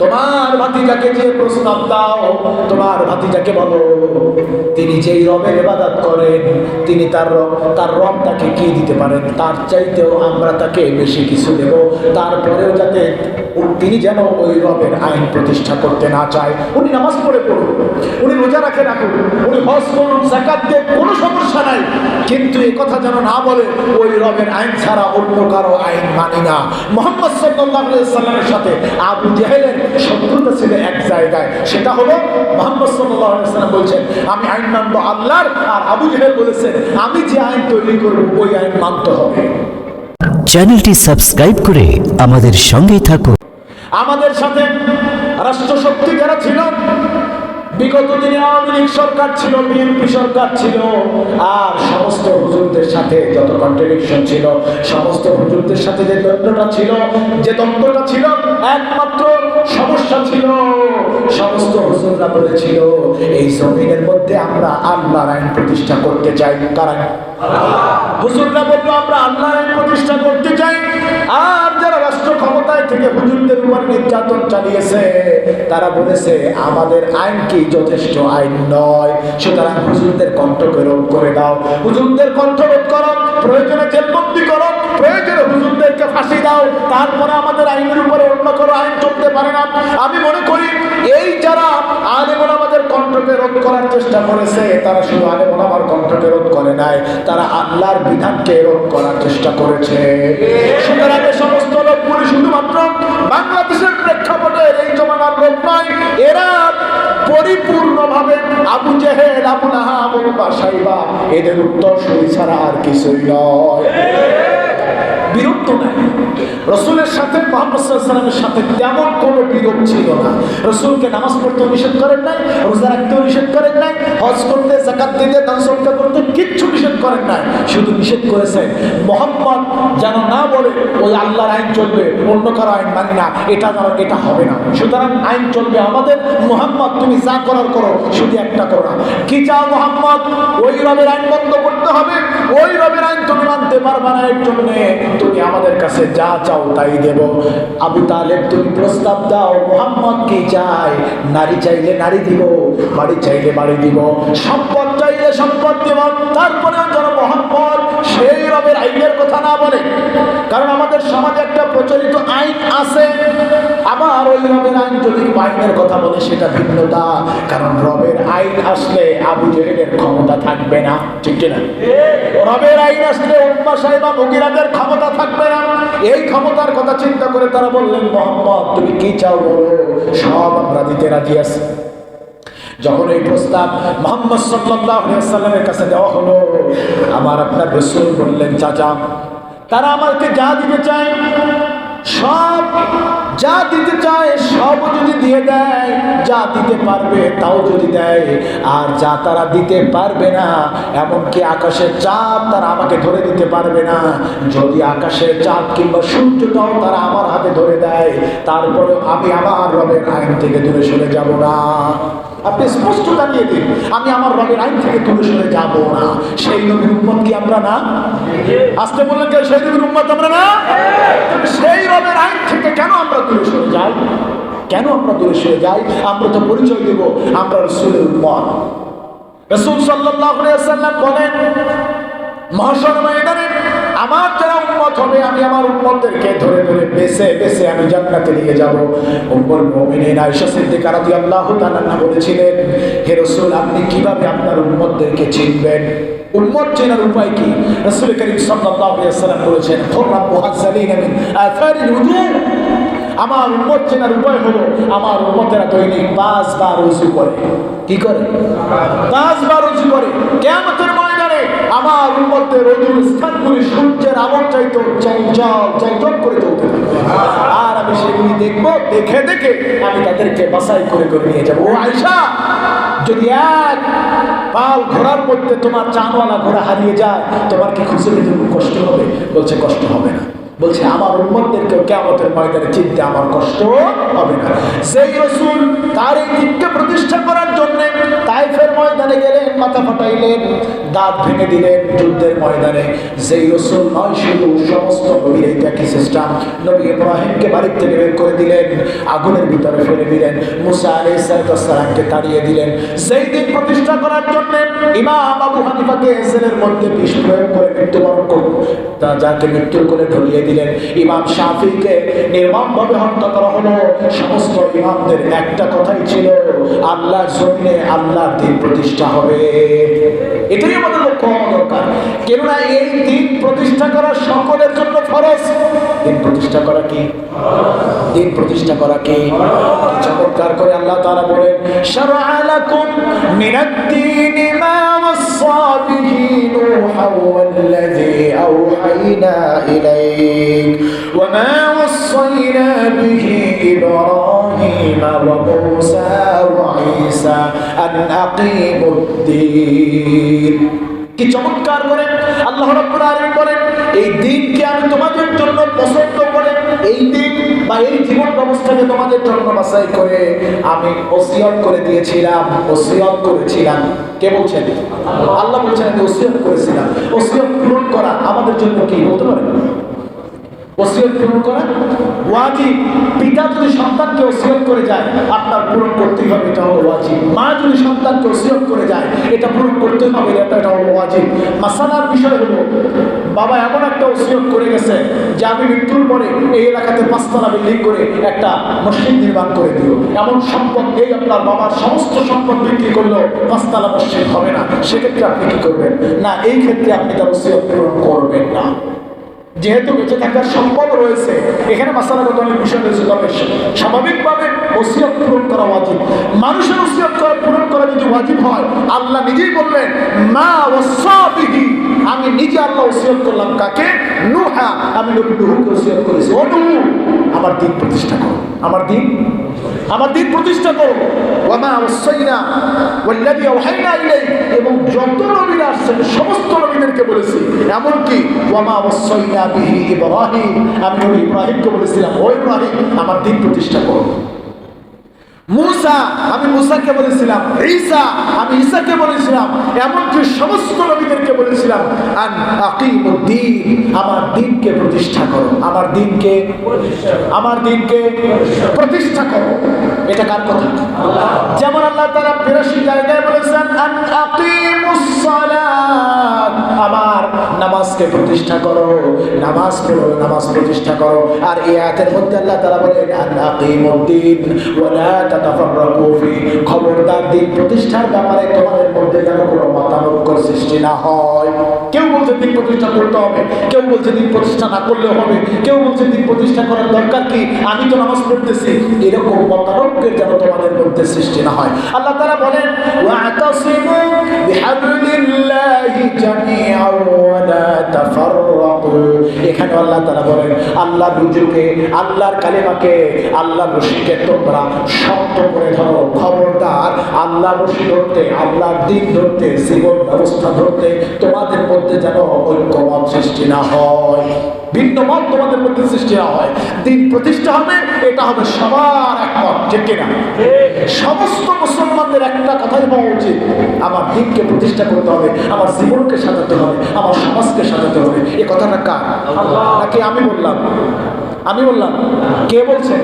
তোমার ভাতিজাকে যে প্রস্তাব দাও, তোমার ভাতিজাকে বলো, তিনি যেই রবের ইবাদত করেন, তিনি তার রব তার রব তাকে কি দিতে পারেন? তার চাইতেও আমরা তাকে বেশি কিছু দেব। তারপরেও যাতে তিনি যেন ওই রবের আইন প্রতিষ্ঠা করতে না চায়। উনি নামাজ পড়ে পড়ুন উনি রোজা রাখে রাখুন উনি হজ করুন জাকাত দেন কোনো সমস্যা নাই। কিন্তু এই কথা যেন না বলে, ওই রবের আইন ছাড়া অন্য কারও আইন মানি না। মোহাম্মদ সাল্লাহ সাল্লামের সাথে আবু জেহেলের শত্রুতা ছিল এক জায়গায়। সেটা হলো মোহাম্মদ সাল্লাহ সাল্লাম বলছেন আমি আইন মানবো আল্লাহর। আর আবু জেহেল বলেছেন আমি যে আইন তৈরি করব ওই আইন মানতে হবে। চ্যানেলটি সাবস্ক্রাইব করে আমাদের সঙ্গেই থাকুন। আমাদের সাথে রাষ্ট্রশক্তি যারা ছিল বিগত দিনে আওয়ামী লীগ সরকার ছিল, বিএনপি সরকার ছিল, আর সমস্ত হুজুরদের সাথে যত কন্ট্রাডিকশন ছিল, সমস্ত হুজুরদের সাথে যে দ্বন্দ্বটা ছিল, যে দ্বন্দ্বটা ছিল, একমাত্র সমস্যা ছিল। সমস্ত হুজুররা বলেছিল, এই জমিনের মধ্যে আমরা আল্লাহর আইন প্রতিষ্ঠা করতে চাই। কারণ হুজুররা বলল, আমরা আল্লাহর আইন প্রতিষ্ঠা করতে চাই। আর থেকে হুজুরদের উপর নির্যাতন চালিয়েছে, তারা বলেছে, আমাদের আইন কি? যথেষ্ট আইন নয়। সুতরাং হুজুরদের কণ্ঠকে রোধ করে দাও। হুজুরদের কণ্ঠ রোধ করো। প্রয়োজনে জেলবন্দি করো। প্রয়োজনে হুজুরদেরকে ফাঁসি দাও। তারপরে আমাদের আইনের উপরে অন্য কোনো আইন চলতে পারে না। আমি মনে করি, এই যারা আলেমন আমাদের কণ্ঠকে রোধ করার চেষ্টা করেছে, তারা শুধু আলেমন আমার কণ্ঠকে রোধ করে নাই, তারা আল্লাহর বিধানকে রোধ করার চেষ্টা করেছে। সুতরাং সমস্ত লোকগুলি শুধুমাত্র বাংলাদেশের প্রেক্ষাপটে এই জমানার লোক নয়, এরা পরিপূর্ণভাবে আবু জেহেল, আবু নাহা বা সাইবা এদের উত্তর সই ছাড়া আর কিছুই নয়। বিরক্ত নাই। রসুলের সাথে মোহাম্মদ সাল্লামের সাথে তেমন কোনো বিরোধ ছিল না। রসুলকে নামাজ পড়তেও নিষেধ করেন নাই, রোজা রাখতেও নিষেধ করেন নাই, হজ করতে জাকাত দিতে, দান করতে কিচ্ছু নিষেধ করেন নাই। শুধু নিষেধ করেছেন, মোহাম্মদ যেন না বলে ওই আল্লাহর আইন চলবে, অন্য কারও আইন মানি না, এটা এটা হবে না। সুতরাং আইন চলবে আমাদের, মোহাম্মদ তুমি যা করার করো, শুধু একটা করো। না কি চাও মোহাম্মদ? ওই রবের আইন বন্ধ করতে হবে। ওই রবের আইন তুমি মানতে পারবে না এর জন্য। তুমি আমাদের কাছে যা চাও তাই দেব। আবু তালেব, তুমি প্রস্তাব দাও, মোহাম্মদ কি চাই নারী চাইলে নারী দিব, বাড়ি চাইলে বাড়ি দিব। সম্পদ চাইলে সম্পদ দিব। তারপরেও যেন মোহাম্মদ সেই রবের আইনের কথা না বলে। কারণ আমাদের সমাজে একটা প্রচলিত আইন আছে। আবার ওই রবের আইন যদি আইনের কথা বলে সেটা ভিন্নতা। কারণ রবের আইন আসলে আবু জেহেলের ক্ষমতা থাকবে না। ঠিক না রবের আইন আসলে উম্মা সাহেবা ভগিরাদের ক্ষমতা থাকবে না। এই ক্ষমতার কথা চিন্তা করে তারা বললেন, মোহাম্মদ, তুমি কি চাও বলো? সব আমরা দিতে রাজি আছি। যখন এই প্রস্তাব মোহাম্মদ সাল্লামের কাছে দেওয়া হলো, আমার আপনার রসুল বললেন, চাচা তারা আমাকে যা দিতে চায় সব যা দিতে চায়, সব যদি দিয়ে দেয়, যা দিতে পারবে তাও যদি দেয়। আর যা তারা দিতে পারবে না, এমনকি আকাশের চাঁদ তারা আমাকে ধরে দিতে পারবে না। যদি আকাশের চাঁদ কিংবা সূর্যটাও তারা আমার হাতে ধরে দেয় তারপরে আমি আমার রবের আইন থেকে দূরে সরে যাব না। আপনি স্পষ্ট জানিয়ে দিন, আমি আমার রবের আইন থেকে দূরে সরে যাব না। সেই নবীর উম্মত কি আমরা না? আসতে বললেন যে সেই নবীর উম্মত আমরা না? সেই রবের আইন থেকে কেন আমরা দূরে সরে যাই, কেন আমরা দূরে সরে যাই? আমরা তো পরিচয় দেব, আমরা রসুলের উম্মত। রসুল সাল্লাম বলেন মহাসর ময়দানে আমার যারা উন্মত হবে, আমি আমার উন্মতদেরকে ধরে ধরে বেছে বেছে আমি জান্নাতে নিয়ে যাব। উম্মুল মুমিনিন আয়েশা সিদ্দিকা রাদিয়াল্লাহু তাআলা বলেছিলেন, হে রাসূল, আপনি কীভাবে আপনার উন্মতদেরকে চিনবেন? উম্মত চেনার উপায় কি? রাসূল করিম সাল্লাল্লাহু আলাইহি সাল্লাম বলেছেন খুররা মিন আমার উম্মত চেনার উপায় হলো আমার উম্মতেরা দৈনিক পাঁচবার উজু করে। কি করে? পাঁচবার উজু করে। কেয়ামতের ময়দানে আমার উম্মতের অজুর স্থানগুলি সূর্যের আলোর চাইতো চঞ্চল চঞ্চল করে চলতে। আর আমি সেগুলি দেখব, দেখে দেখে আমি তাদেরকে বাছাই করে করে নিয়ে যাব। ও আয়সা যদি এক পাল ঘোড়ার মধ্যে তোমার চানওয়ালা ঘোড়া হারিয়ে যায়, তোমার কি খুব কষ্ট হবে? বলছে, কষ্ট হবে না। বলছে, আমার উন্মতদেরকে কেমতের ময়দানে চিনতে আমার কষ্ট হবে না। সেই রসুল তার এই দিককে প্রতিষ্ঠা করার জন্য তাইফের ময়দানে গেলেন, মাথা ফাটাইলেন, দাঁত ভেঙে দিলেন যুদ্ধের ময়দানে। সেই রসুল নয় শুধু সমস্ত নবীর এই একই সিস্টেম। নবী ইব্রাহিমকে বাড়ির থেকে বের করে দিলেন, আগুনের ভিতরে ফেলে দিলেন, মুসা আলী সালামকে তাড়িয়ে দিলেন। সেই দিন প্রতিষ্ঠা করার জন্য ইমাম আবু হানিফাকে এসেলের মধ্যে বিষ প্রয়োগ করে মৃত্যুবরণ করুন তা যাকে মৃত্যুর করে ঢলিয়ে দিলেন ইমাম শাফিকে নির্মমভাবে হত্যা করা হলো। সমস্ত ইমামদের একটা কথাই ছিল, আল্লাহর জন্যে আল্লাহ দিন প্রতিষ্ঠা হবে। এটাই আমাদের লক্ষ্য। কেননা এই দিন প্রতিষ্ঠা করা সকলের জন্য ফরজ। দিন প্রতিষ্ঠা করা কি? দিন প্রতিষ্ঠা করা কি? চমৎকার করে আল্লাহ তাআলা বলেন, শারআ লাকুম মিনাদ-দীন মা নূহা ওয়াল্লাযী আওহাইনা ইলাইক ওয়া মা বিহি ইব্রাহিম ওয়া মূসা ওয়া ঈসা আন কি চমৎকার করে আল্লাহ আলামিন বলেন, এই দিনকে আমি তোমাদের জন্য পছন্দ করে, এই দিন বা এই জীবন ব্যবস্থাকে তোমাদের জন্য বাছাই করে আমি ওসিয়ত করে দিয়েছিলাম, ওসিয়ত করেছিলাম। কে বলছেন? আল্লাহ বলছেন, আমি ওসিয়ত করেছিলাম। ওসিয়ত পূরণ করা আমাদের জন্য কি বলতে পারেন? ওসিয়ত পূরণ করা। ওয়াজিব, পিতা যদি সন্তানকে ওসিয়ত করে যায়, আপনার পূরণ করতেই হবে, এটা হলো ওয়াজিব। মা যদি সন্তানকে ওসিয়ত করে যায়, এটা পূরণ করতে হবে, এটা এটা হলো ওয়াজিব। মাসালার বিষয় হলো, বাবা এমন একটা ওসিয়ত করে গেছে যে আমি মৃত্যুর পরে এই এলাকাতে পাঁচতলা বিল্ডিং করে একটা মসজিদ নির্মাণ করে দিও এমন সম্পদ এই আপনার বাবার সমস্ত সম্পদ বিক্রি করলেও পাঁচতলা মসজিদ হবে না। সেক্ষেত্রে আপনি কি করবেন? না, এই ক্ষেত্রে আপনি তার ওসিয়ত পূরণ করবেন না। যেহেতু বেঁচে থাকার সম্পদ রয়েছে, এখানে মাসালাগত বিষয় রয়েছে তবে স্বাভাবিকভাবে ওসিয়ত পূরণ করা ওয়াজিব। মানুষের ওসিয়ত করা পূরণ করা যদি ওয়াজিব হয়, আল্লাহ নিজেই বললেন, মা ওয়াসাবিহি আমি নিজে আল্লাহ ওসিয়ত করলাম কাকে? নুহা। আমি নবী নুহুকে ওসিয়ত করেছি। ও নুহু আমার দিন প্রতিষ্ঠা করো। আমার দিন আমার দিন প্রতিষ্ঠা করো। ওয়ামা ওয়াসাইনা ওয়াল্লাযী ওহাইনা ইলাইক এবং যত নবীরা আসছেন, সমস্ত নবীদেরকে বলেছি। এমনকি ওয়ামা ওয়াসাইনা বিহি ইব্রাহিম, আমি নবী ইব্রাহিমকে বলেছিলাম, ও ইব্রাহিম, আমার দিন প্রতিষ্ঠা করো। মুসা, আমি মুসাকে বলেছিলাম, ঈসা, আমি ঈসাকে বলেছিলাম, এমনকি সমস্ত নবীদেরকে বলেছিলাম, আন আকিমুদ্দিন, আমার দিনকে প্রতিষ্ঠা করো। আমার দিনকে? আমার দিনকে প্রতিষ্ঠা করো। এটা কার কথা? যেমন আল্লাহ তারা বিরাশি জায়গায় বলেছেন, আন নামাজকে প্রতিষ্ঠা করো, নামাজ পড়ো, নামাজ প্রতিষ্ঠা করো। আর এই আয়াতের মধ্যে আল্লাহ তাআলা বলেন খবরদার দিন প্রতিষ্ঠার ব্যাপারে তোমাদের মধ্যে যেন কোনো মতানৈক্য সৃষ্টি না হয়। কেউ বলছে দিন প্রতিষ্ঠা করতে হবে, কেউ বলছে দিন প্রতিষ্ঠা না করলে হবে, কেউ বলছে দিন প্রতিষ্ঠা করার দরকার কি? আমি তো নামাজ পড়তেছি। এরকম মতানৈক্যের যেন তোমাদের মধ্যে সৃষ্টি না হয়। আল্লাহ তাআলা বলেন ওয়াতাসিমু বিহাবলিল্লাহি জামিআন ওয়া লা তাফাররাকু এখানে আল্লাহ তাআলা বলেন, আল্লাহ রুজুকে, আল্লাহর কালিমাকে আল্লাহ রশিকে তোমরা শক্ত করে ধরো। খবরদার আল্লাহ রশি ধরতে, আল্লাহর দিন ধরতে, জীবন ব্যবস্থা ধরতে তোমাদের মধ্যে যেন ঐক্যমত সৃষ্টি না হয়। ভিন্ন মত তোমাদের মধ্যে সৃষ্টি না হয়। দিন প্রতিষ্ঠা হবে, এটা হবে সবার একমত কিনা? সমস্ত মুসলমানদের একটা কথাই বলা উচিত আমার দিককে প্রতিষ্ঠা করতে হবে আমার জীবনকে সাজাতে হবে আমার সমাজকে সাজাতে হবে। এ কথাটা কার? নাকি আমি বললাম? আমি বললাম। কে বলছে?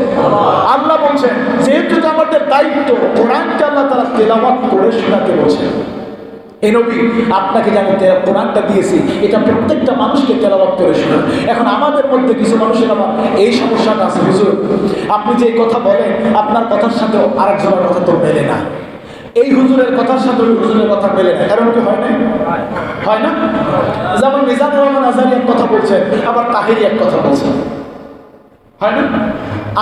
আল্লাহ। বলছেন যেহেতু এটা আমাদের দায়িত্ব কোরআনকে আল্লাহ তারা তেলাওয়াত করে শোনাতে বলছেন এ নবী, আপনাকে যে কোরআনটা দিয়েছি, এটা প্রত্যেকটা মানুষকে তেলাবাদ করে শোনান এখন আমাদের মধ্যে কিছু মানুষের আমার এই সমস্যাটা আছে, হুজুর। আপনি যে কথা বলেন, আপনার কথার সাথে আরেকজনের কথা তো মেলে না। এই হুজুরের কথার সাথে ওই হুজুরের কথা মেলে না। কারণ কি হয় না হয় না? যেমন নিজামুর রহমান আজারি এক কথা বলছেন, আবার তাহিরি এক কথা বলছেন। হয় না?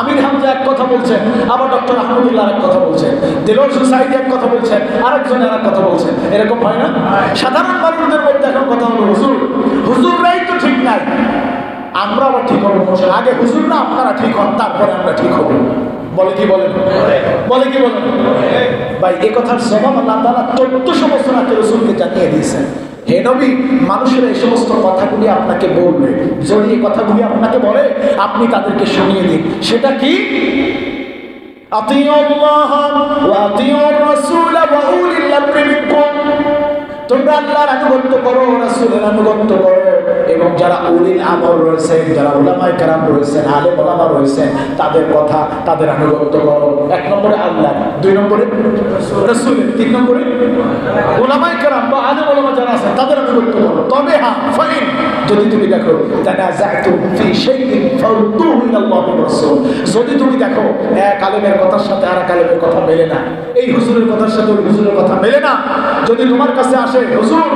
আমির হামজা এক কথা বলছেন, আবার ডক্টর আহমদুল্লাহ এক কথা বলছেন দিলর সুসাইড এক কথা বলছেন, আরেকজন আর এক কথা বলছেন। এরকম হয় না? সাধারণ মানুষদের মধ্যে এখন কথা হলো হুজুর। হুজুররাই তো ঠিক নাই। আমরা আবার ঠিক হব আগে হুজুর না আপনারা ঠিক হন, তারপরে আমরা ঠিক হব। বলে কি বলেন? বলে কি বলেন? ভাই, এ কথার জবাব আল্লাহ তারা চোদ্দশো বছর আগে রসুলকে জানিয়ে দিয়েছেন। হে নবী, মানুষেরা এই সমস্ত কথাগুলি আপনাকে বলবে। যদি এই কথাগুলি আপনাকে বলে, আপনি তাদেরকে শুনিয়ে দিন। সেটা কি? আতিউল্লাহ ওয়া আতিউর রাসূল ওয়া উলিল আমরি মিনকুম। তোমরা আল্লাহর আনুগত্য করো, রাসূলের আনুগত্য করো। এবং যারা উলিল আমর যারা আলেম ওলামা তাদের কথা, তাদের আনুগত্য করো। এক নম্বরে আল্লাহ, দুই নম্বরে রাসূলের তিন নম্বরে বা আলেম ওলামা যারা তাদের আনুগত্য করো। তবে হ্যাঁ ফাইন, যদি তুমি দেখো যদি তুমি দেখো, এক আলেমের কথার সাথে আর এক আলেমের কথা মেলে না, এই হুজুরের কথার সাথে ওই হুজুরের কথা মেলে না, যদি তোমার কাছে আসে হুজুর,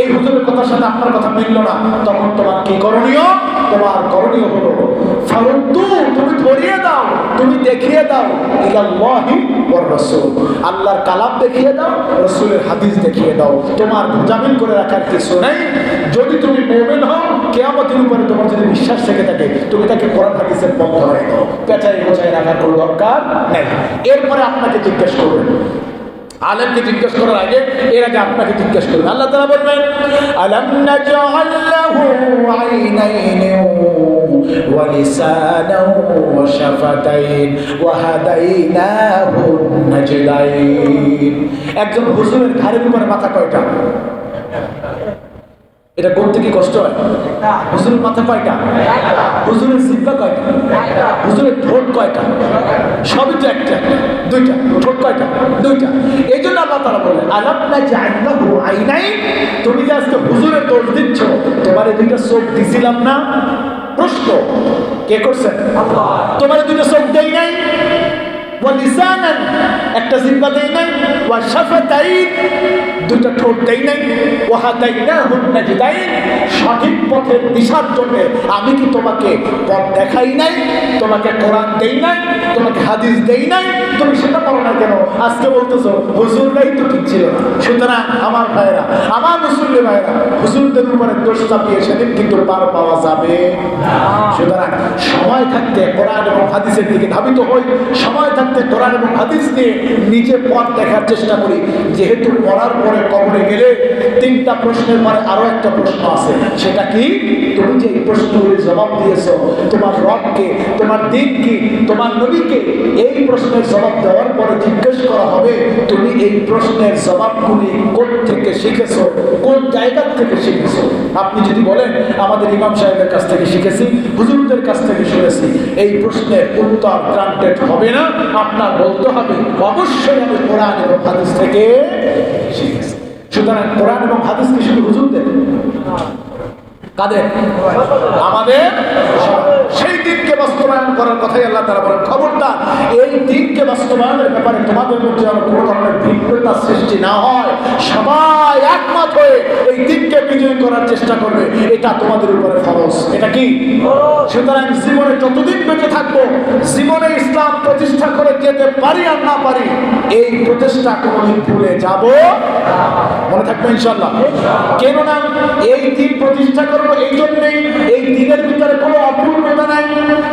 এই হুজুরের কথার সাথে আপনার কথা মিলল না। তখন তোমার কি করণীয়? তোমার করণীয় হলো তুমি ধরিয়ে দাও, তুমি দেখিয়ে দাও কালাম দেখিয়ে দাও হাদিস দেখিয়ে দাও। তোমার জামিন করে রাখার যদি তুমি হও তোমার যদি বিশ্বাস থেকে থাকে, তুমি তাকে কোরআন হাদিসের বন্ধ হয়ে দাও। পেঁচাই রাখার কোনো দরকার নাই। এরপরে আপনাকে জিজ্ঞেস করবেন আলেমকে জিজ্ঞেস করার আগে এর আগে আপনাকে জিজ্ঞেস করবেন আল্লাহ তাআলা বলবেন, আলাম শাফাতাইন ওয়া হাদাইনাহু নাজদাইন। একজন হুজুরের ঘাড়ের উপরে মাথা কয়টা? এটা করতে কি কষ্ট হয়? হুজুরের মাথা কয়টা? হুজুরের জিব্বা কয়টা? হুজুরের ঠোঁট কয়টা? সবই তো একটা, দুইটা, ঠোঁট কয়টা? দুইটা। এই জন্য আল্লাহ তারা বললেন আলাপনা জান্নাহু আইনাই তুমি যে আজকে হুজুরের দোষ দিচ্ছ, তোমার এই দুইটা চোখ দিছিলাম না? প্রশ্ন, কে করছেন তোমার দুইটা চোখ দেয় নাই? ওয়ালিসানান, একটা দেই নাই, ওয়া শাফাতাইন ঠোঁট দেই নাই ওয়াহাদাইনাহুন নাজদাইন, সঠিক পথের দিশার জন্য আমি কি তোমাকে পথ দেখাই নাই, তোমাকে কোরআন দেই নাই, তোমাকে হাদিস দেই নাই, তুমি সেটা পারো না কেন? আজকে বলতেছো, হুজুররাই তো ঠিক ছিল সুতরাং আমার ভাইরা আমার মুসল্লি ভাইরা হুজুরদের উপরে দোষ চাপিয়ে সেদিন কিন্তু পার পাওয়া যাবে সুতরাং সময় থাকতে কোরআন এবং হাদিসের দিকে ধাবিত হই, সময় থাকতে কোরআন এবং হাদিস নিয়ে নিজে পথ দেখার চেষ্টা করি। যেহেতু পড়ার পরে কবরে গেলে তিনটা প্রশ্নের পরে আরও একটা প্রশ্ন আছে। সেটা কি? তুমি যে এই প্রশ্নগুলির জবাব দিয়েছ, তোমার রবকে, তোমার দিন কি তোমার নবীকে, এই প্রশ্নের জবাব দেওয়ার পরে জিজ্ঞেস করা হবে, তুমি এই প্রশ্নের জবাবগুলি কোন থেকে শিখেছো, কোন জায়গা থেকে শিখেছ? আপনি যদি বলেন, আমাদের ইমাম সাহেবের কাছ থেকে শিখেছি, হুজুরদের কাছ থেকে শুনেছি, এই প্রশ্নের উত্তর গ্রান্টেড হবে না আপনার বলতে হবে, অবশ্যই আমি কোরআন এবং হাদিস থেকে সুতরাং কোরআন এবং হাদিস কি শুধু হুজুরদের? কাদের? আমাদের? সেই দিনকে বাস্তবায়ন করার কথাই আল্লাহ তারা বলেন। খবরদার, এই দিনকে বাস্তবায়নের ব্যাপারে তোমাদের মধ্যে যেন কোনো ধরনের ভিন্নতা সৃষ্টি না হয়। সবাই একমত হয়ে এই দিনকে বিজয় করার চেষ্টা করবে, এটা তোমাদের উপরে ফরজ। এটা কি? সুতরাং জীবনে যতদিন বেঁচে থাকব, জীবনে ইসলাম প্রতিষ্ঠা করে যেতে পারি আর না পারি, এই প্রচেষ্টা কোনোদিন ভুলে যাব মনে থাকবে ইনশাল্লাহ কেননা, এই দিন প্রতিষ্ঠা করব এই জন্যই, এই দিনের ভিতরে কোনো অপূর্ণতা নাই।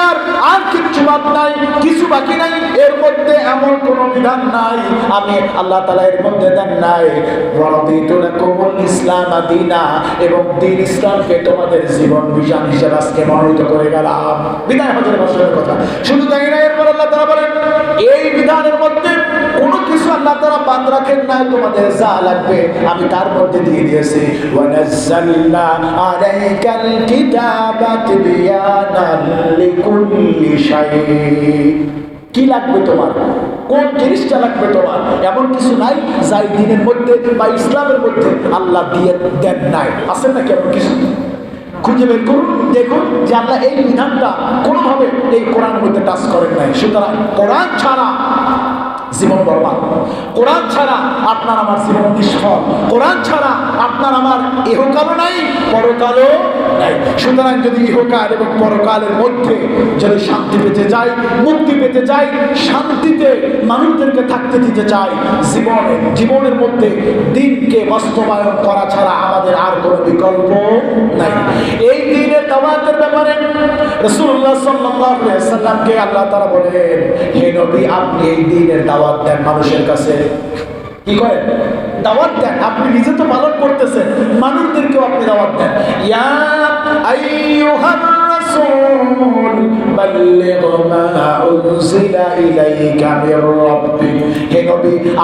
ক্লিয়ার আর কিচ্ছু বাদ নাই, কিছু বাকি নাই, এর মধ্যে এমন কোনো বিধান নাই, আমি আল্লাহ তালা এর মধ্যে দেন নাই। ইসলাম দিনা, এবং দিন ইসলামকে তোমাদের জীবন বিজান হিসেবে আজকে মনোনীত করে গেলাম। বিদায় হজের বছরের কথা। শুধু তাই না, এরপর আল্লাহ তালা বলেন, এই বিধানের মধ্যে কিছু আল্লাহ তারা বাদ রাখেন না তোমাদের যা লাগবে আমি তার মধ্যে দিয়ে দিয়েছি। কি লাগবে তোমার? কোন জিনিসটা লাগবে তোমার? এমন কিছু নাই যাই দিনের মধ্যে বা ইসলামের মধ্যে আল্লাহ দিয়ে দেন নাই। আছে নাকি এমন কিছু? খুঁজে বের করুন, দেখুন যে আল্লাহ এই বিধানটা কোনোভাবে এই কোরআনের মধ্যে টাচ করেন নাই। সুতরাং কোরআন ছাড়া জীবন বরবাদ। কোরআন ছাড়া আপনার আমার জীবন নিষ্ফল। কোরআন ছাড়া আপনার আমার ইহকালও নাই, পরকালও নাই। সুতরাং যদি ইহকাল এবং পরকালের মধ্যে যদি শান্তি পেতে চাই, মুক্তি পেতে চাই, শান্তিতে মানুষদেরকে থাকতে দিতে চাই, জীবনে, জীবনের মধ্যে দিনকে বাস্তবায়ন করা ছাড়া আমাদের আর কোনো বিকল্প নাই। এই দিনের দাওয়াতের ব্যাপারে রাসূলুল্লাহ সাল্লাল্লাহু আলাইহি সাল্লামকে আল্লাহ তাআলা বলেন, হে নবী, আপনি এই দ্বীনের দাওয়াত দেন মানুষের কাছে। কি করেন দাওয়াত দেন, আপনি নিজে তো পালন করতেছেন, মানুষদেরকেও আপনি দাওয়াত দেন। ইয়া আইয়ুহান রাসূল, বাল্লিগ মা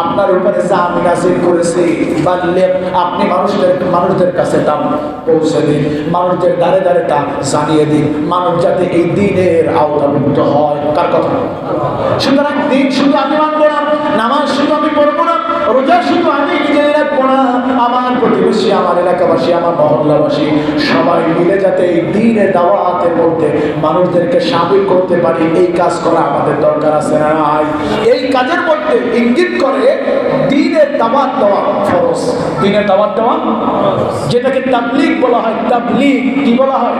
আপনার উপরে করেছি আপনি মানুষদের মানুষদের কাছে তা পৌঁছে দিন, মানুষদের দ্বারে দ্বারে তা জানিয়ে দিন। মানুষ যাতে এই দিনের আওতাভুক্ত হয়। কার কথা? সুতরাং দিন শুধু আমি মানব না, নামাজ শুধু আমি পড়ব না। রোজা শুধু আমি নিজেই রাখব না আমার প্রতিবেশী আমার এলাকাবাসী আমার মহল্লাবাসী সবাই মিলে যাতে এই দিনের দাওয়াতের মধ্যে মানুষদেরকে সামিল করতে পারি এই কাজ করা আমাদের দরকার আছে না এই কাজের মধ্যে ইঙ্গিত করে দিনের দাওয়াত দেওয়া ফরজ। দিনের দাওয়াত দেওয়া? যেটাকে তাবলিগ বলা হয় তাবলিগ কি বলা হয়?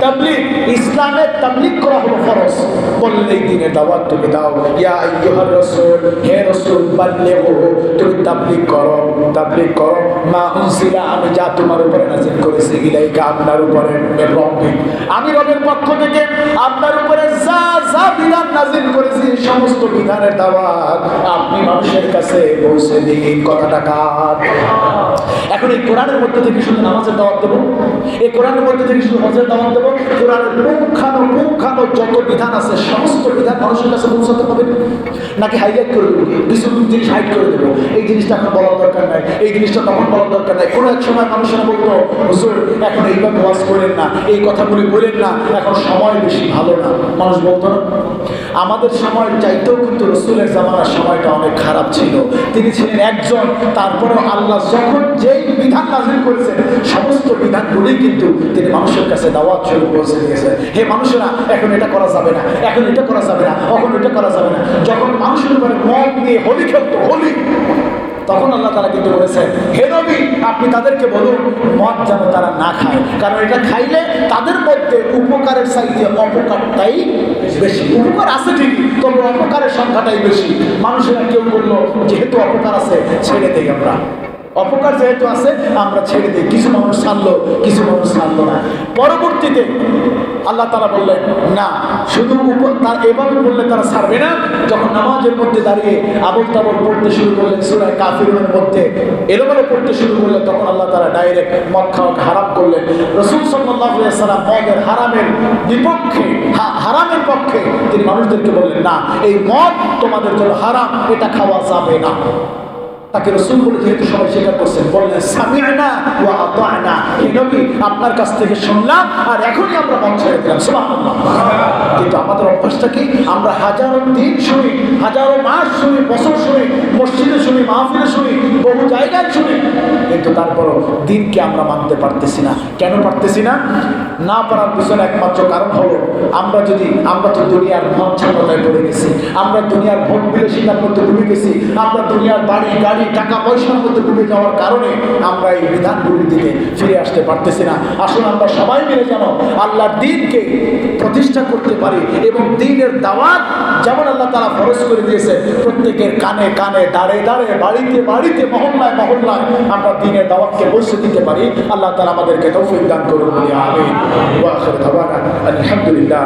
তাবলিগ ইসলামের তাবলিগ করা হলো ফরজ। বললেন এই দিনের দাওয়াত তুমি দাও। ইয়া আইয়ুহার রাসূল হে রাসূল বাল্লিগু তুমি তাবলিক করো তাবলিক করো। মা উনসিলা, আমি যা তোমার উপরে নাজিল করেছি, ইলাইকা আপনার উপরে আমি রবের পক্ষ থেকে আপনার উপরে যা বিধান নাযিল করেছি সমস্ত বিধানের দাওয়াত। আপনি মানুষের কাছে পৌঁছে দিন, কথাটা কার? এখন এই কোরআনের মধ্যে থেকে শুধু নামাজের দাওয়াত দেবো? এই কোরআনের মধ্যে থেকে শুধু হজের দাওয়াত দেবো? কোরআনের পুঙ্খানো পুঙ্খানো যত বিধান আছে, সমস্ত বিধান মানুষের কাছে পৌঁছাতে হবে? নাকি হাইলাইট করে দেবো? কিছু জিনিস হাইড করে দেবো? এই জিনিসটা এখন বলার দরকার নাই। এই জিনিসটা তখন বলার দরকার নাই। কোনো এক সময় মানুষেরা বলতো, হুজুর, এখন এইভাবে ওয়াজ করেন না, এই কথাগুলি বলেন না, এখন সময় বেশি ভালো না। মানুষ বলতো না আমাদের সময় চাইতেও কিন্তু রসুলের জামানার সময়টা অনেক খারাপ ছিল। তিনি ছিলেন একজন, তারপরেও আল্লাহ যখন যেই বিধান নাজিল করেছেন, সমস্ত বিধানগুলি কিন্তু তিনি মানুষের কাছে দাওয়াত শুরু পৌঁছে দিয়েছেন। হে মানুষেরা, এখন এটা করা যাবে না, এখন এটা করা যাবে না, এখন এটা করা যাবে না। যখন মানুষের উপরে মদ নিয়ে হোলি খেলতো, হোলি তখন আল্লাহ তারা কিন্তু বলেছেন, হে নবী, আপনি তাদেরকে বলুন, মদ যেন তারা না খায়। কারণ এটা খাইলে তাদের মধ্যে উপকারের চাইতে অপকারটাই বেশি। উপকার আছে ঠিকই, তবে অপকারের সংখ্যাটাই বেশি। মানুষেরা কেউ বলল, যেহেতু অপকার আছে, ছেড়ে দেই আমরা। অপকার যেহেতু আছে, আমরা ছেড়ে দিই। কিছু মানুষ ছাড়লো কিছু মানুষ ছাড়লো না। পরবর্তীতে আল্লাহ তারা বললেন, না, শুধু তার এভাবে বললে তারা ছাড়বে না। যখন নামাজের মধ্যে দাঁড়িয়ে আবল তাবল পড়তে শুরু করলেন সুরায় কাফিরের মধ্যে, এলোমেলো পড়তে শুরু করলেন, তখন আল্লাহ তারা ডাইরেক্ট মদ খাওয়াকে হারাম করলেন। রসুল সাল্লাম মদের হারামের বিপক্ষে হারামের পক্ষে তিনি মানুষদেরকে বললেন, না, এই মদ তোমাদের জন্য হারাম, এটা খাওয়া যাবে না। তাকে রসুল বলে যেহেতু সবাই স্বীকার করছেন বললেন, সামিআনা ওয়া আতানা হে নবী, আপনার কাছ থেকে শুনলাম আর এখনই আমরা মন ছেড়ে দিলাম কিন্তু আমাদের অভ্যাসটা কি? আমরা হাজারো দিন শুনি, হাজারো মাস শুনি, বছর শুনি, মসজিদে শুনি, মাহফিলে শুনি, বহু জায়গায় শুনি, কিন্তু তারপরও দিনকে আমরা মানতে পারতেছি না। কেন পারতেছি না? না পারার পিছনে একমাত্র কারণ হলো, আমরা যদি, আমরা তো দুনিয়ার মঞ্চান্নতায় পড়ে গেছি, আমরা দুনিয়ার ভোট বিলাসিতার মধ্যে ডুবে গেছি, আমরা দুনিয়ার বাড়ি, গাড়ি টাকা পয়সার মধ্যে ডুবে যাওয়ার কারণে আমরা এই বিধানগুলির দিকে ফিরে আসতে পারতেছি না। আসুন আমরা সবাই মিলে যেন আল্লাহর দিনকে প্রতিষ্ঠা করতে পারি এবং দিনের দাওয়াত যেমন আল্লাহ তারা ফরজ করে দিয়েছে, প্রত্যেকের কানে কানে, দাঁড়ে দাঁড়ে, বাড়িতে বাড়িতে, মহল্লায় মহল্লায় আমরা দিনের দাওয়াতকে পৌঁছে দিতে পারি। আল্লাহ তালা আমাদেরকে তৌফিক দান করুন। বলি দাওয়ানা আলহামদুলিল্লাহ